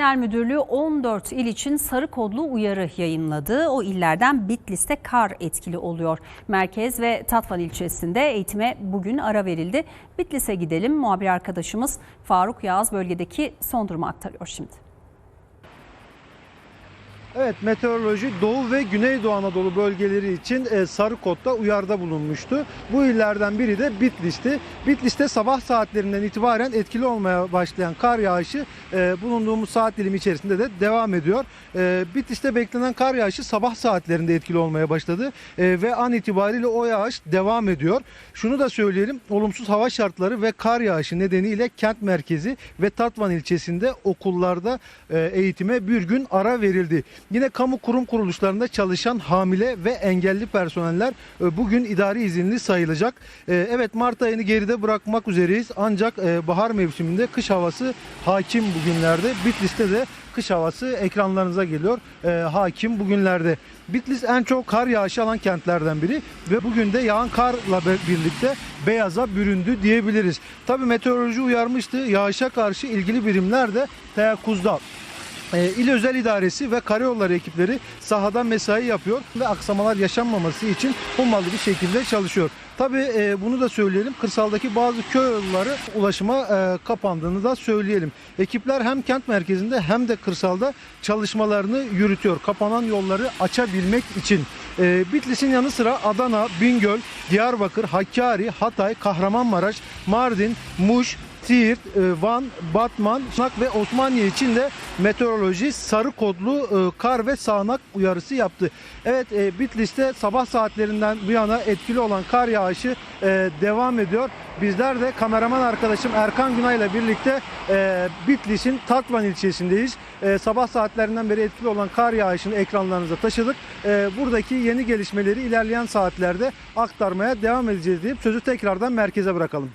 Genel Müdürlüğü 14 il için sarı kodlu uyarı yayınladı. O illerden Bitlis'te kar etkili oluyor. Merkez ve Tatvan ilçesinde eğitime bugün ara verildi. Bitlis'e gidelim. Muhabir arkadaşımız Faruk Yağız bölgedeki son durumu aktarıyor şimdi. Evet meteoroloji Doğu ve Güneydoğu Anadolu bölgeleri için e, sarı kodda uyarıda bulunmuştu. Bu illerden biri de Bitlis'ti. Bitlis'te sabah saatlerinden itibaren etkili olmaya başlayan kar yağışı e, bulunduğumuz saat dilimi içerisinde de devam ediyor. E, Bitlis'te beklenen kar yağışı sabah saatlerinde etkili olmaya başladı ve an itibariyle o yağış devam ediyor. Şunu da söyleyelim olumsuz hava şartları ve kar yağışı nedeniyle kent merkezi ve Tatvan ilçesinde okullarda eğitime bir gün ara verildi. Yine kamu kurum kuruluşlarında çalışan hamile ve engelli personeller e, bugün idari izinli sayılacak. E, Evet Mart ayını geride bırakmak üzereyiz ancak e, bahar mevsiminde kış havası hakim bugünlerde. Bitlis'te de kış havası ekranlarınıza geliyor hakim bugünlerde. Bitlis en çok kar yağışı alan kentlerden biri ve bugün de yağan karla birlikte beyaza büründü diyebiliriz. Tabi meteoroloji uyarmıştı yağışa karşı ilgili birimler de teyakkuzda. E, İl Özel İdaresi ve Karayolları ekipleri sahada mesai yapıyor ve aksamalar yaşanmaması için hummalı bir şekilde çalışıyor. Tabii e, bunu da söyleyelim. Kırsaldaki bazı köy yolları ulaşıma e, kapandığını da söyleyelim. Ekipler hem kent merkezinde hem de kırsalda çalışmalarını yürütüyor. Kapanan yolları açabilmek için. Bitlis'in yanı sıra Adana, Bingöl, Diyarbakır, Hakkari, Hatay, Kahramanmaraş, Mardin, Muş, Siirt, e, Van, Batman, Şırnak ve Osmaniye için de meteoroloji sarı kodlu e, kar ve sağanak uyarısı yaptı. Evet e, Bitlis'te sabah saatlerinden bu yana etkili olan kar yağışı devam ediyor. Bizler de kameraman arkadaşım Erkan Günay ile birlikte Bitlis'in Tatvan ilçesindeyiz. Sabah saatlerinden beri etkili olan kar yağışını ekranlarınıza taşıdık. Buradaki yeni gelişmeleri ilerleyen saatlerde aktarmaya devam edeceğiz deyip sözü tekrardan merkeze bırakalım.